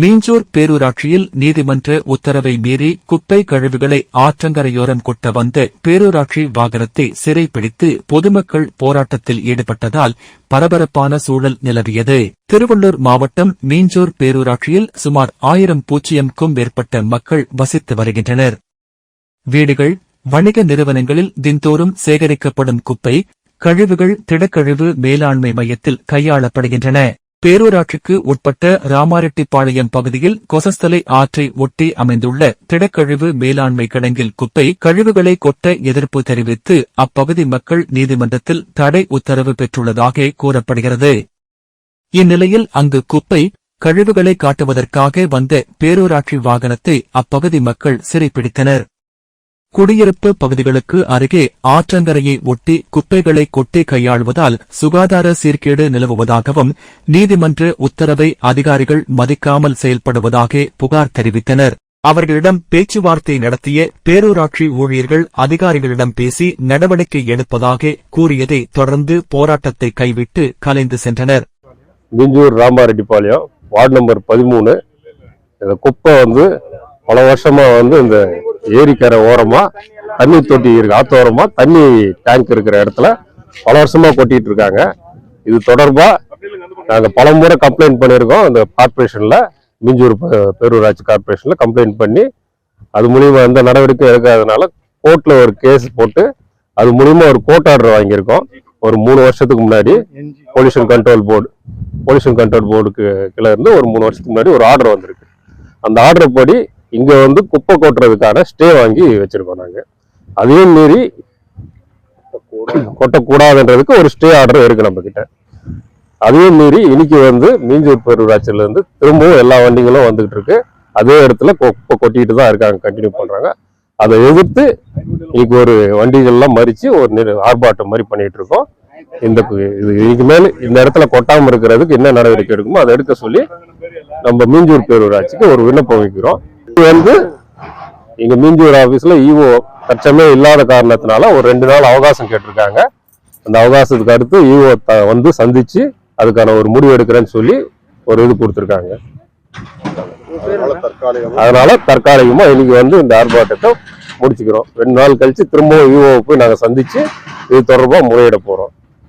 மீஞ்சூர் பேரூராட்சியில் நீதிமன்ற உத்தரவை மீறி குப்பை கழிவுகளை ஆற்றங்கரையோரம் கொட்ட வந்த பேரூராட்சி வாகனத்தை சிறைப்பிடித்து பொதுமக்கள் போராட்டத்தில் ஈடுபட்டதால் பரபரப்பான சூழல் நிலவியது. திருவள்ளூர் மாவட்டம் மீஞ்சூர் பேரூராட்சியில் சுமார் ஆயிரம் பூஜ்ஜியம்க்கும் மேற்பட்ட மக்கள் வசித்து வருகின்றனர். வீடுகள் வணிக நிறுவனங்களில் தின்தோறும் சேகரிக்கப்படும் குப்பை கழிவுகள் திடக்கழிவு மேலாண்மை மையத்தில் கையாளப்படுகின்றன. பேரூராட்சிக்கு உட்பட்ட ராமாரெட்டிப்பாளையம் பகுதியில் கொசஸ்தலை ஆற்றை ஒட்டி அமைந்துள்ள திடக்கழிவு மேலாண்மை கிடங்கில் குப்பை கழிவுகளை கொட்ட எதிர்ப்பு தெரிவித்து அப்பகுதி மக்கள் நீதிமன்றத்தில் தடை உத்தரவு பெற்றுள்ளதாக கூறப்படுகிறது. இந்நிலையில் அங்கு குப்பை கழிவுகளை காட்டுவதற்காக வந்த பேரூராட்சி வாகனத்தை அப்பகுதி மக்கள் சிறைப்பிடித்தனர் குடியிருப்பு பகுதிகளுக்கு அருகே ஆற்றங்கரையை ஒட்டி குப்பைகளை கொட்டி கையாள்வதால் சுகாதார சீர்கேடு நிலவுவதாகவும் நீதிமன்ற உத்தரவை அதிகாரிகள் மதிக்காமல் செயல்படுவதாக புகார் தெரிவித்தனர். அவர்களிடம் பேச்சுவார்த்தை நடத்திய பேரூராட்சி ஊழியர்கள் அதிகாரிகளிடம் பேசி நடவடிக்கை எடுப்பதாக கூறியதை தொடர்ந்து போராட்டத்தை கைவிட்டு கலைந்து சென்றனர். மிஞ்சூர் ராமாரெட்டிபாளையம் வார்டு நம்பர் பதிமூணு. இந்த குப்பை வந்து பல வருஷமா வந்து இந்த ஏரிக்கரை ஓரமாக தண்ணி தொட்டி இருக்கு ஆத்தோரமாக தண்ணி டேங்க் இருக்கிற இடத்துல பல வருஷமாக கொட்டிகிட்டு இருக்காங்க. இது தொடர்பாக நாங்கள் பல முறை கம்ப்ளைண்ட் பண்ணியிருக்கோம். அந்த கார்ப்பரேஷனில் மிஞ்சூர் பேரூராட்சி கார்பரேஷன்ல கம்ப்ளைண்ட் பண்ணி அது மூலிமா எந்த நடவடிக்கையும் எடுக்காதனால கோர்ட்டில் ஒரு கேஸ் போட்டு அது மூலிமா ஒரு கோர்ட் ஆர்டர் வாங்கியிருக்கோம். ஒரு மூணு வருஷத்துக்கு முன்னாடி pollution control board pollution control போர்டுக்கு கீழே இருந்து ஒரு மூணு வருஷத்துக்கு முன்னாடி ஒரு ஆர்டர் வந்திருக்கு. அந்த ஆர்டர் படி இங்கே வந்து குப்பை கொட்டுறதுக்கான ஸ்டே வாங்கி வச்சிருக்கோம் நாங்கள் அதையும் மீறி கொட்டக்கூடாதுன்றதுக்கு ஒரு ஸ்டே ஆர்டர் இருக்குது நம்மக்கிட்ட அதையும் மீறி இன்னைக்கு வந்து மீஞ்சூர் பேரூராட்சியிலேருந்து திரும்பவும் எல்லா வண்டிகளும் வந்துகிட்டு இருக்கு. அதே இடத்துல குப்பை கொட்டிட்டு தான் இருக்காங்க கண்டினியூ பண்ணுறாங்க அதை எதிர்த்து இன்னைக்கு ஒரு வண்டிகள்லாம் மறித்து ஒரு ஆர்ப்பாட்டம் மாதிரி பண்ணிகிட்டு இருக்கோம். இந்த இது இதுக்கு மேல இந்த இடத்துல கொட்டாமல் இருக்கிறதுக்கு என்ன நடவடிக்கை எடுக்குமோ அதை எடுக்க சொல்லி நம்ம மீஞ்சூர் பேரூராட்சிக்கு ஒரு விண்ணப்பம் வைக்கிறோம். வந்து இங்க மீஞ்சூர் ஆபீஸ்ல ஈஓ தற்சமே இல்லாத காரணத்தினால ஒரு ரெண்டு நாள் அவகாசம் கேட்டிருக்காங்க. அந்த அவகாசத்துக்கு அடுத்து ஈஓ வந்து சந்திச்சு அதுக்கான ஒரு முடிவு எடுக்கிறேன்னு சொல்லி ஒரு இது கொடுத்துருக்காங்க. அதனால தற்காலிகமா இன்னைக்கு வந்து இந்த ஆர்ப்பாட்டத்தை முடிச்சுக்கிறோம். ரெண்டு நாள் கழிச்சு திரும்பவும் இஓ போய் நாங்க சந்திச்சு இது தொடர்பா முறையிட போறோம்.